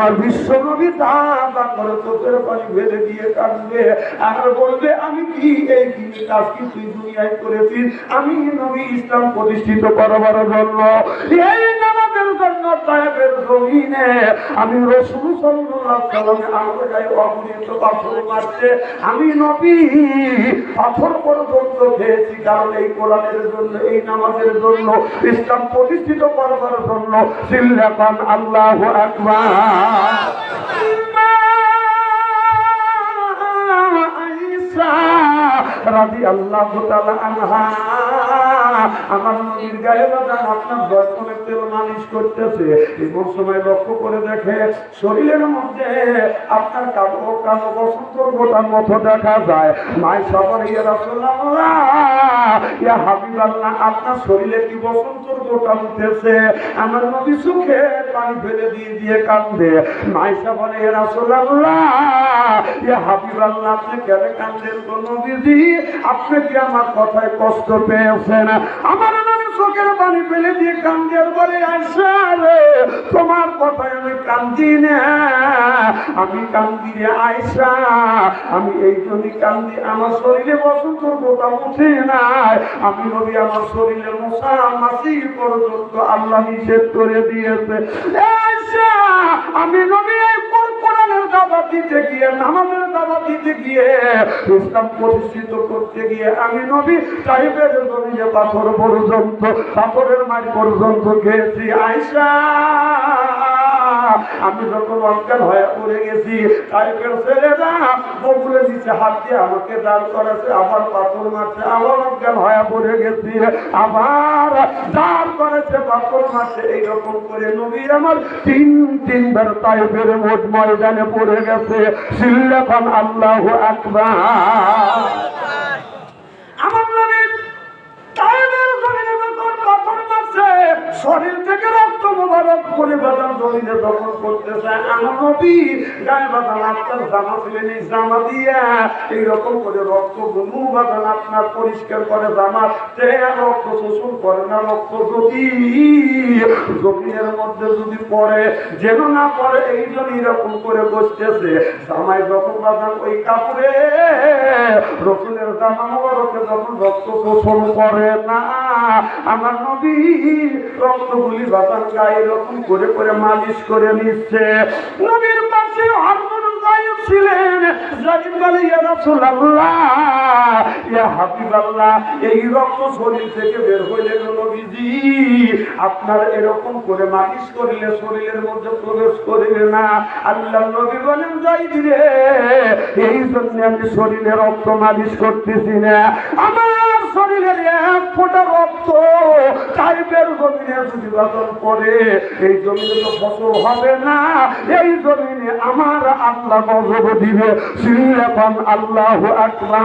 আমার বিশ্ব নবী দাদা করে চোখের পানি ফেলে দিয়ে কাঁদবে আর বলবে, আমি কি এই কাজ কি তুই দুনিয়ায় করেছিস আমি নবী ইসলাম প্রতিষ্ঠিত করবার জন্য আমি আমার আমি নবী পাথর পর্যন্ত খেয়েছি, কারণ এই কোরআনের জন্য, এই নামাজের জন্য, ইসলাম প্রতিষ্ঠিত করবার জন্য সিল্লাপান আল্লাহ রাজি আল্লাহ আনহা। আমার নদীর গায়ে আপনার দর্শনের মালিশ করতেছে। এমন সময় লক্ষ্য করে দেখে শরীরের মধ্যে আপনার কালো কালো গোটার মতো দেখা যায়। মাই সবার ইয়ে আপনার শরীরে কি গোটা উঠেছে? আমার নবী সুখে পানি ফেলে দিয়ে দিয়ে কান্দে মাইসা বলে ইয়া রাসূলুল্লাহ, ইয়া হাবিবাল্লাহ, আপনি কেন কান্দেন গো আপনি কি আমার কথায় কষ্ট পেয়েছেন? আমার চোখের পানি ফেলে দিয়ে কান্দি আর বলে আয়সা রে। তোমার কথায় আমি কান্দি না। আমি কান্দি রে আয়সা আমি এই জন্যই কান্দি। আমার শরীরে বসন্ত গোটা উঠে নাই। আমি নবী আমার শরীরে মশা মাসি পর্যন্ত আল্লাহ নিষেধ করে দিয়েছে। আমি কোর- দাবা দিতে গিয়ে দাবা দিতে গিয়ে করতে গিয়ে আমি পাথর পর্যন্ত, পাথরের মাঠ পর্যন্ত গেছি আয়সা আমি যখন অজ্ঞান হয়ে পড়ে গেছি সাহেবের ছেলেরা বগুলে দিচ্ছে হাত দিয়ে আমাকে দান করেছে আবার পাথর মারছে আবার অজ্ঞান হয়ে পড়ে গেছি। আবার দান করেছে পাথর মারছে, এইরকম করে নবী আমার তিন, তিনবার তাইফের মোট ময়দানে পড়ে গেছে। সিল্লাফান আল্লাহ আকবার। করে বাদাম জমিনে দখল করতেছে, আমার নবী গায়ে বাদাম আপনার জামা ছিলেন, এই জামা দিয়া এইরকম করে রক্ত গুনু, বাদাম আপনার পরিষ্কার করে জামা সে রক্ত শোষণ করে না, রক্ত যদি জমিনের মধ্যে যদি পড়ে, যেন না পড়ে, এই জন্য এরকম করে বসতেছে। জামাই যখন বাদাম ওই কাপড়ে রসুলের জামা মোবারকে যখন রক্ত শোষণ করে না আমার নবী রক্তগুলি বাদাম গায়ে এরকম করে করে মালিশ করে নিচ্ছে। নবীর পাশে ছিলেন। বলে এই রক্ত শরীর থেকে বের হইলে নবীজি, আপনার এরকম করে মালিশ করিলে শরীরের মধ্যে প্রবেশ করিবে না। আল্লাহ নবী বলেন যাই রে, এই জন্য আমি শরীরে রক্ত মালিশ করতেছি না। আমার শরীরের এক ফোঁটা রক্ত টাইপের জমিনে যদি বাদল পড়ে এই জমিনে তো ফসল হবে না, এই জমিনে আমার আল্লাহ গজব দিবে। সিল্লাপান আল্লাহ নবী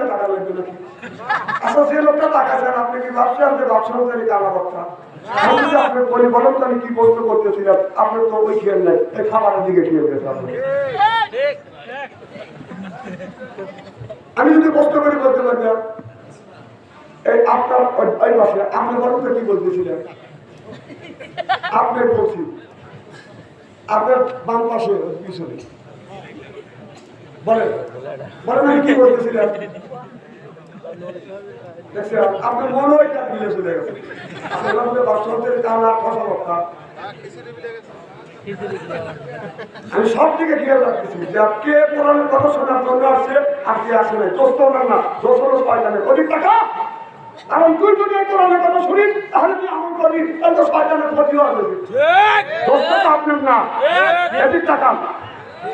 না টাকা লাগবে নাকি? আচ্ছা যে লোকটা টাকা চান আপনি কি ভাবছেন যে ব্যবসা যদি আপনার বলি কি তো ওই নাই, এই দিকে আমি যদি বলতে এই আপনার আপনি কি বলছি, আপনার বাম পাশে, পিছনে। বলেন। বলেন আমি কি বলতেছিলাম? দেখছেন আপনার মনে ওইটা মিলে চলে গেছে। আপনার মধ্যে বাস্তবের কানা কথাবার্তা আমি সব দিকে খেয়াল রাখতেছি যে কে কোরআনের কথা শোনার জন্য আসছে আর কে আসে নাই। দোস্ত না দোস্ত শয়তানের অধিক টাকা কারণ তুই যদি এই কোরআনের কথা শুনিস তাহলে তুই আমল করবি তাহলে তো শয়তানের ক্ষতি হবে। দোস্ত আপনার না। এদিক টাকা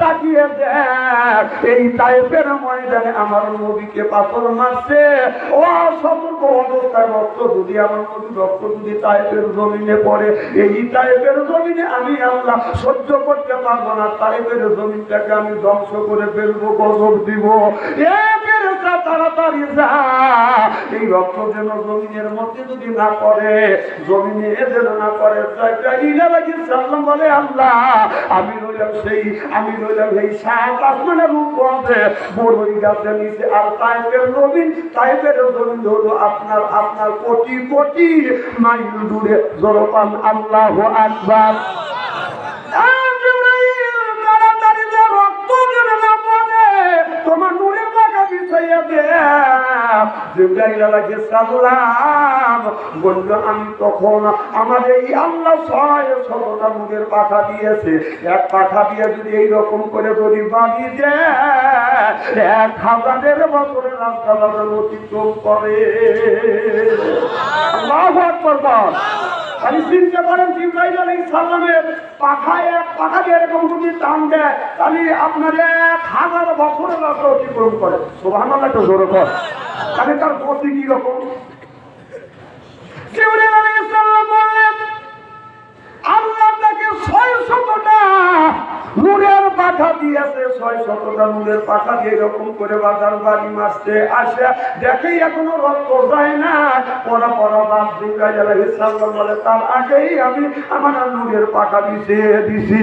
তাকিয়ে দেখ, এই টাইপের ময়দানে আমার নবীকে পাথর মারছে। ও সতর্ক অবস্থায় রক্ত যদি আমার নবী রক্ত যদি টাইপের জমিনে পড়ে, এই টাইপের জমিনে আমি আল্লাহ সহ্য করতে পারব না। টাইপের জমিনটাকে আমি ধ্বংস করে ফেলব, গজব দিব। এ তাড়াতাড়ি যা। এই রক্ত যেন জমিনের মধ্যে যদি না জমিনে যেন না সাল্লাম বলে আল্লাহ, আমি রইলাম সেই, আমি রইলাম এই সাত আসমানের রূপ বড়ই গাছের নিচে আর তাইপের জমিন তাইপের জমিন হলো আপনার আপনার কোটি কোটি মাইল দূরে। জোরপান আল্লাহ আকবার। আমি তখন আমার এই আল্লাহ ছয় শতটা মুখের পাখা দিয়েছে। এক পাখা দিয়ে যদি এইরকম করে যদি বাড়ি দেয় এক হাজারের বছরের রাস্তা বাজার অতিক্রম করে। আল্লাহ আমি চিনতে পারেন জিব্রাইল আলী সালামের পাখায় এক পাখা দিয়ে এরকম যদি টান দেয়, তাহলে আপনার এক হাজার বছরের রাস্তা অতিক্রম করে সুবহানাল্লাহ, একটা জোরে কর। তাহলে তার গতি কি রকম জিব্রাইল আলাইহিস সালাম বললেন আল্লাহ তাকে ছয় শতটা নূরের পাখা দিয়েছে, ছয় শতটা নূরের পাখা দিয়ে এরকম করে বাজার বাড়ি মারছে, আসে দেখেই এখনও রক্ত যায় না। পরা পরা বাদ জিব্রাইল আলাইহিস সালাম বলে, তার আগেই আমি আমার নূরের পাখা দিছে, দিছি।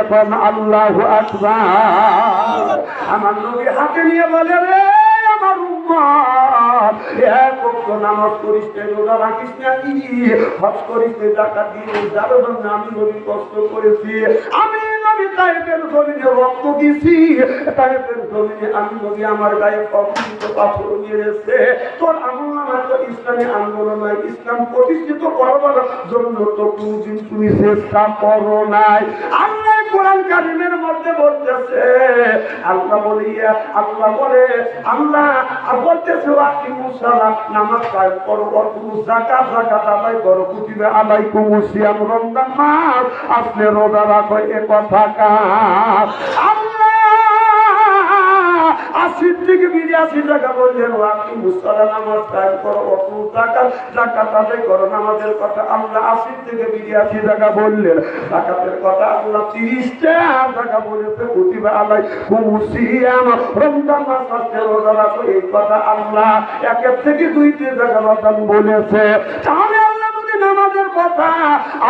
এখন আল্লাহু আকবার। আমার নবী হাতে নিয়ে বলে, রে আমার আমি কষ্ট করেছি। আমি নবী তাইপের জমিনে রক্ত দিছি তাইফের জমিনে আমি যদি আমার গায়ে অকৃত পাথর মেরেছে তোর আমল তো ইসলামী আন্দোলন ইসলাম প্রতিষ্ঠিত করবার জন্য তো তুমি চেষ্টা করো নাই। আল্লাহ কোরআন কারিমের মধ্যে বলতেছে, আল্লাহ বলিয়া, আল্লাহ বলে, আল্লাহ, আর বলতেছে আপনি মুসালা নামাজ কায়েম করো অর্থ জাকাত আদায় করো, কুতিবে আদায় কুমুসিয়াম রমজান মাস আপনি রোজা রাখো, এ কথা কাজ থেকে টাকা বললেন আপনি মুসালা নামাজ করো জাকাত জাকাত আদায় করো কথা আল্লাহ আশির থেকে টাকা বললেন। জাকাতের কথা তিরিশটা টাকা বলেছে আলাইকুম সিয়াম, রমজান মাস আসছে, রোজা রাখো। এই কথা আল্লাহ একের থেকে দুইটি বাদান বলেছে। তাহলে নামাজের কথা।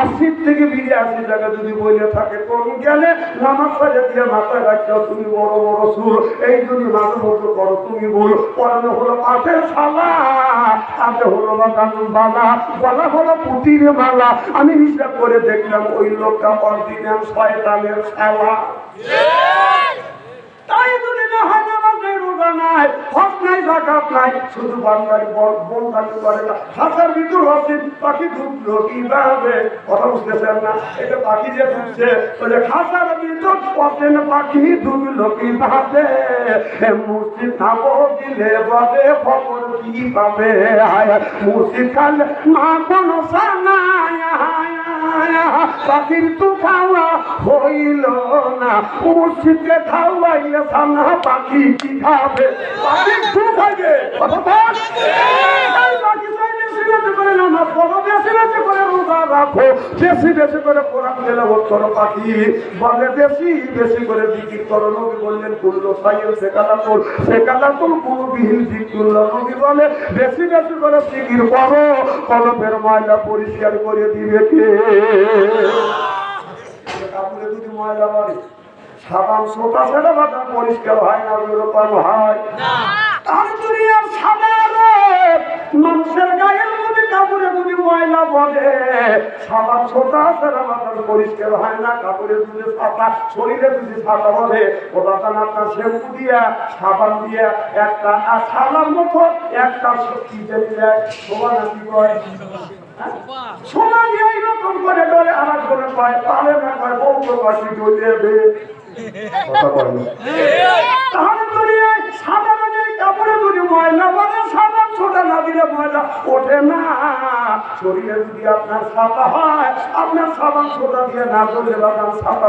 আশি থেকে বিরাশি জায়গা যদি বলে থাকে কোন গেলে নামাজ সাজা দিয়ে মাথায় রাখছো তুমি বড় বড় সুর। এই যদি মাঝে মধ্যে করো তুমি বল পড়ানো হলো পাঠের শালা হাতে হলো বালা গলা হলো পুটির মালা। আমি হিসাব করে দেখলাম ওই লোকটা অরিজিনাল শয়তানের শালা। তাই যদি না হয় নামাজের রোজা নাই, হক নাই, জাকাত নাই, শুধু করে না। পাখি ঢুকলো কীভাবে? কথা বুঝতেছেন না? এটা পাখি যে ঢুকছে বলে খাসার ভিতর পচেন পাখি ঢুকলো কীভাবে? নামো দিলে বলে খবর কি পাবে আয় মুসিদ খালে মা কোনো সানায় পাখির তো খাওয়া হইল না। মসজিদে খাওয়াইলে সানা পাখি কি খাবে? পাখির তো খাবে কথা বেশি বেশি করে নামাজ পড়ো, বেশি বেশি করে রোজা রাখো, বেশি বেশি করে কোরআন তেলাওয়াত করো পাখি। বলে বেশি বেশি করে জিকির করো। নবী বললেন, কুল্লু সাইয়্যিদ সেকালাতুল, সেকালাতুল কুলুবিহিল জিকিরুল্লাহ। নবী বলে, বেশি বেশি করে জিকির করো, কলবের ময়লা পরিষ্কার করে দিবে কে কাপড়ে যদি ময়লা বাড়ে সাবান সোটা সেটা পরিষ্কার হয় না হয় আর দুনিয়ার সাদা রে, মানুষের গায়ের মধ্যে কাপড়ে যদি ময়লা বলে সাবান সোটা আছে মাথার পরিষ্কার হয় না, কাপড়ে দুধে ছাতা, শরীরে দুধে ছাতা বলে ও দাদা আপনার শ্যাম্পু দিয়া, সাবান দিয়া, একটা আর সাবান মতো, একটা শোভা নাকি এইরকম করে? ডরে আনাজ করে পায় তাহলে না কয় বউ তো কয় তাহলে যদি এই সাদা কাপড়ে যদি ময়লা মানে সাদা ছোটা না দিলে ময়লা ওঠে না। শরীরে যদি আপনার সাদা হয়, আপনার সাবান ছোটা দিয়ে না করলে বাদাম সাদা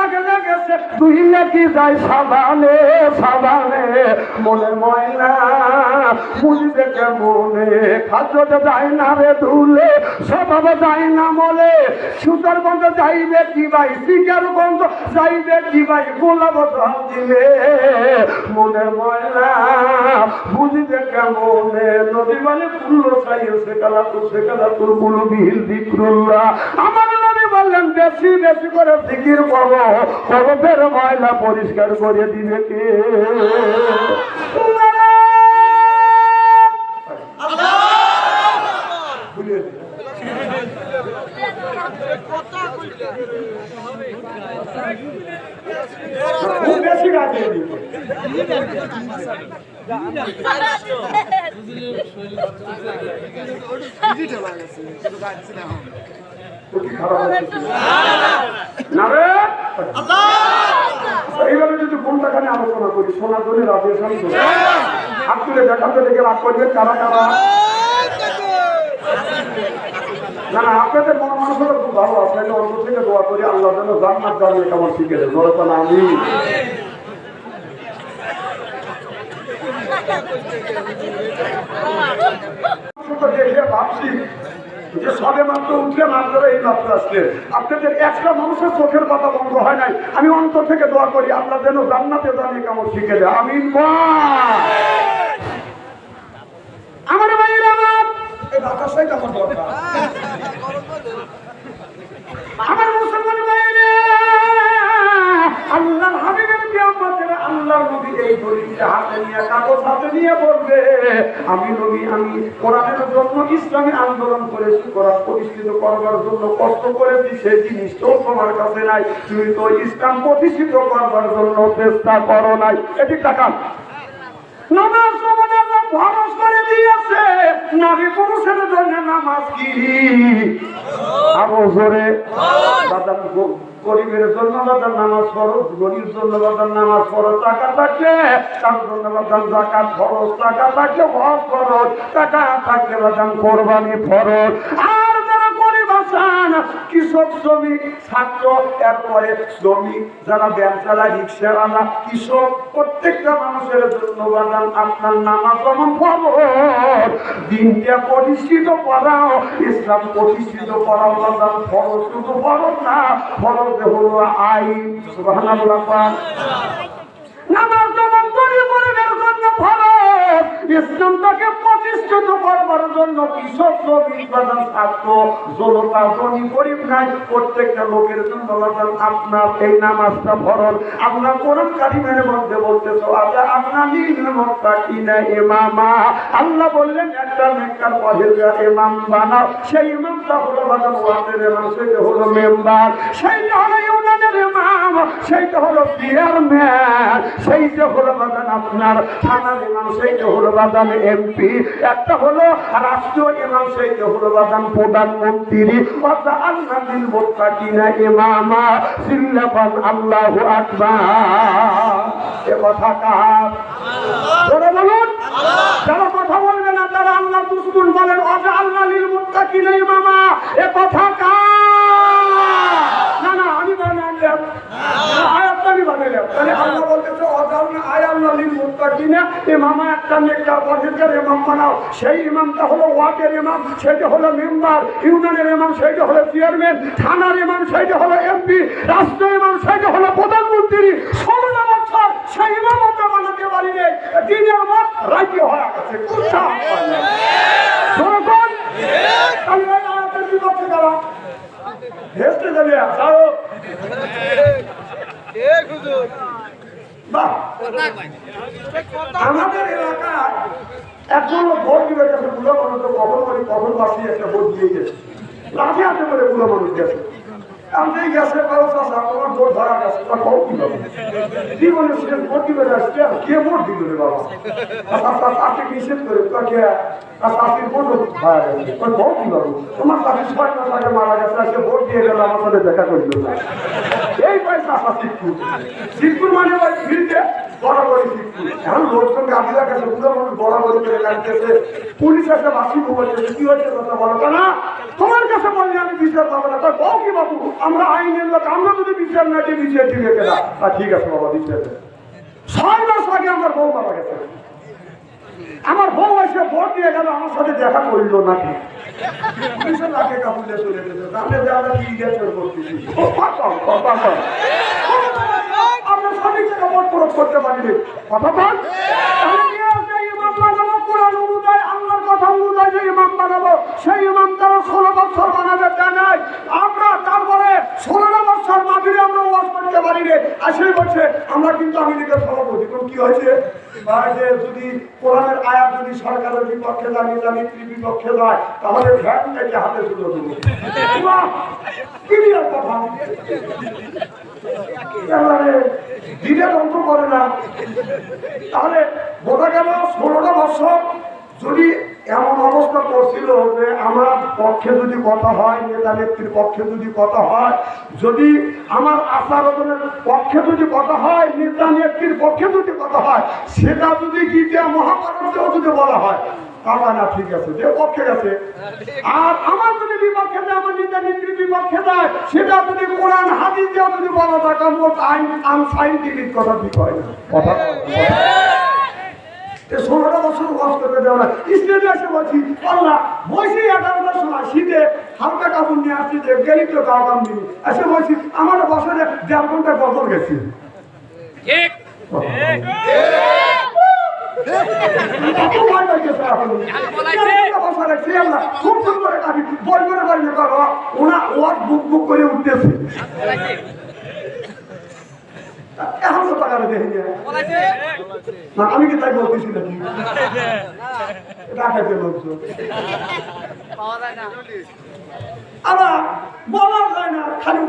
লাগে তুই নাকি যাই সাবানে সাবানে ময়না। বুঝবে কেমনে খাদ্যতে যাই না রে ধুলে, স্বভাবে যাই না মলে। সুতার বন্ধ যাইবে কি ভাই শিকার বন্ধ যাইবে কি ভাই, গোলাপ দিলে। মনে ময়না বুঝবে কেমনে নদী মানে পুল্লো চাইয়ে সেকালা তো সেকালা তোর পুলো বিহিল আমার বললেন বেশি বেশি করে ফিকির করো কবতের ময়লা পরিষ্কার করে দিবে কে দিলে। এইভাবে যদি কোনটাখানে আলোচনা করি সোনার জন্য রাজের শান্ত হাত তুলে দেখাতে দেখে রাগ করবে কারা কারা? না না, আপনাদের মন মানুষের খুব ভালো আপনাকে থেকে দোয়া করি, আল্লাহ যেন জান্নাত জানিয়ে কেমন শিখে দেয় ধরে তো আমি। দেখে ভাবছি। যে সবে মাত্র উঠলে মাত্র এই মাত্র আসলে। আপনাদের একটা মানুষের চোখের কথা বন্ধ হয় নাই। আমি অন্তর থেকে দোয়া করি, আল্লাহ যেন জান্নাতে জানিয়ে কেমন শিখে দেয়। আমি আমার ভাইয়ের আমার এই বাতাসটাই আমার দরকার। আমার মুসলমান কিয়ামতের আল্লাহর নবী এই দলিলটা হাতে নিয়ে কাগজ হাতে নিয়ে বলবে আমি নবী আমি কোরআনের জন্য ইসলামী আন্দোলন করেছি কোরআন প্রতিষ্ঠিত করবার জন্য কষ্ট করেছি সেই জিনিসটাও তোমার কাছে নাই। তুমি তো ইসলাম প্রতিষ্ঠিত করবার জন্য চেষ্টা করো নাই। এটি টাকা নামাজ তোমাদের আল্লাহ ফরজ করে দিয়েছে নারী পুরুষের জন্য নামাজ কি? আরও জোরে। গ- গরিবের জন্য বাদান নামাজ ফরজ গরিব জন্য বাদান নামাজ ফরজ টাকা থাকলে তার জন্য বাদান জাকাত, ফরজ টাকা থাকলে হজ ফরজ, টাকা থাকলে বাদাম কোরবানি ফরজ। আর যারা কৃষক, শ্রমিক, ছাত্র, এরপরে শ্রমিক, যারা ব্যবসারা রিক্সাওয়ালা কৃষক, প্রত্যেকটা মানুষের জন্য বাদাম আপনার নানা যেমন ফরজ দিনটা প্রতিষ্ঠিত করাও, ইসলাম প্রতিষ্ঠিত করাও বাদাম ফরজ, শুধু ফরজ না, ফরজ হলো আইন পাক। নামাজ ইসলামটাকে প্রতিষ্ঠিত করবার জন্য কৃষক শ্রমিক বাজার ছাত্র জনতা ধনী গরিব নাই, প্রত্যেকটা লোকের জন্য বাজার আপনার এই নামাজটা ফরজ আপনার কোরআন কারিমের মধ্যে বলতেছো, আল্লাহ, আপনার নীল মক্কা কিনা ইমামা? আল্লাহ বললেন, একটা মেকার পহেলগার ইমাম বানাও। সেই ইমামটা হলো বাজার ওয়ার্ডের ইমাম সেটা হলো মেম্বার। সেই হলো ইউনিয়নের ইমাম সেইটা হলো চেয়ারম্যান সেইটা হলো আপনার থানার ইমাম, সেইটা হলো এমপি একটা হলো রাষ্ট্রীয় ইমাম, সেইটা হলো প্রধানমন্ত্রী। কথা আল্লাহ দিল বোকা কিনা আল্লাহ আকবার। এ কথা কার? বলুন, যারা কথা বলবে না, তারা আল্লাহ বলেন আল্লাহ লিল মুত্তাকিন ইমামা। এ কথা তাহলে আল্লাহ বলতেছে অজালনা আয় আল্লাহ লিল মুত্তাকিনা, ইমামা একটা নেকটা পরিষ্কার ইমাম বানাও। সেই ইমামটা হলো ওয়ার্ডের ইমাম সেটা হলো মেম্বার, ইউনিয়নের ইমাম সেটা হলো চেয়ারম্যান, থানার ইমাম সেটা হলো এমপি রাষ্ট্র ইমাম সেটা হলো প্রধানমন্ত্রী। ষোলো বছর সেই ইমাম আমরা বানাতে পারি নাই। দিনের মত রাজ্য হয়ে গেছে। কোথা জনগণ তাহলে তারা ভেস্টে যাবে তারও আমাদের এলাকায় একজন ভোট দিবে গেছে বুড়ো মানুষ কখন করে? কখন বাসি একটা ভোট দিয়ে গেছে? লাঠি হাতে করে বুড়ো মানুষ গেছে। আমি গেছে কারও চাষা আমার ভোট ধরা গেছে। কি হবে? সে ভোট দিবে আসছে কে ভোট দিবে রে বাবা? চাষি নিষেধ করে, তো কে? আর চাষির ভোট ধরা গেছে কম কি তোমার চাষি ছয় মাস আগে মারা গেছে সে ভোট দিয়ে গেল আমার সাথে দেখা করল এই পয়সা চাষা শিবপুর মানে পুলিশ কি তোমার বললে আমি বিচার কি আমরা আমরা যদি বিচার আর ঠিক আছে বাবা। ছয় মাস আমার বউ এসে ভোট দিয়ে গেল, আমার সাথে দেখা করিল নাকি পুলিশের কাপুলে চলে গেছে ও, পাকাও, পাকাও। আমরা জায়গা প্রয়োগ করতে পারিনি কথা কি হয়েছে? যদি কোরআনের আয়াত যদি সরকারের বিপক্ষে যায়, নেতা নেত্রীর বিপক্ষে যায়, তাহলে থেকে হাতে তুলে দেবো! কথা। করে না। তাহলে ষোলোটা যদি এমন অবস্থা আমার পক্ষে যদি কথা হয়, নেতা নেত্রীর পক্ষে যদি কথা হয়, যদি আমার আশার পক্ষে যদি কথা হয়, নেতা নেত্রীর পক্ষে যদি কথা হয়, সেটা যদি গীতা মহাভারতেও যদি বলা হয়, তাহলে না, ঠিক আছে, যে পক্ষে গেছে। আর আমার যদি বিপক্ষে দেয় আমার নেতা নেত্রীর বিপক্ষে দেয় সেটা যদি কোরআন হাদিস যদি বলা যায় কারণ আইন আনসাইন্টিফিক কথা ঠিক হয় না। কথা ষোলোটা বছর ওয়াশ করতে দেওয়া না স্টেজে এসে বলছি আল্লাহ বসে এগারোটার সময় শীতে হালকা কাপড় নিয়ে আসছি যে গেলি তো গা কাম এসে বলছি আমার বছরে দেড় ঘণ্টা বদল গেছি। ঠিক। খুব সুন্দর কাটি করে বাড়ি ওনা ওয়াট বুক বুক করে উঠতেছে। এখন তো টাকা দেখে না আমি কি তাই বলতেছি নাকি? ডাকাতে বলছো। আবার বলা যায় না খালি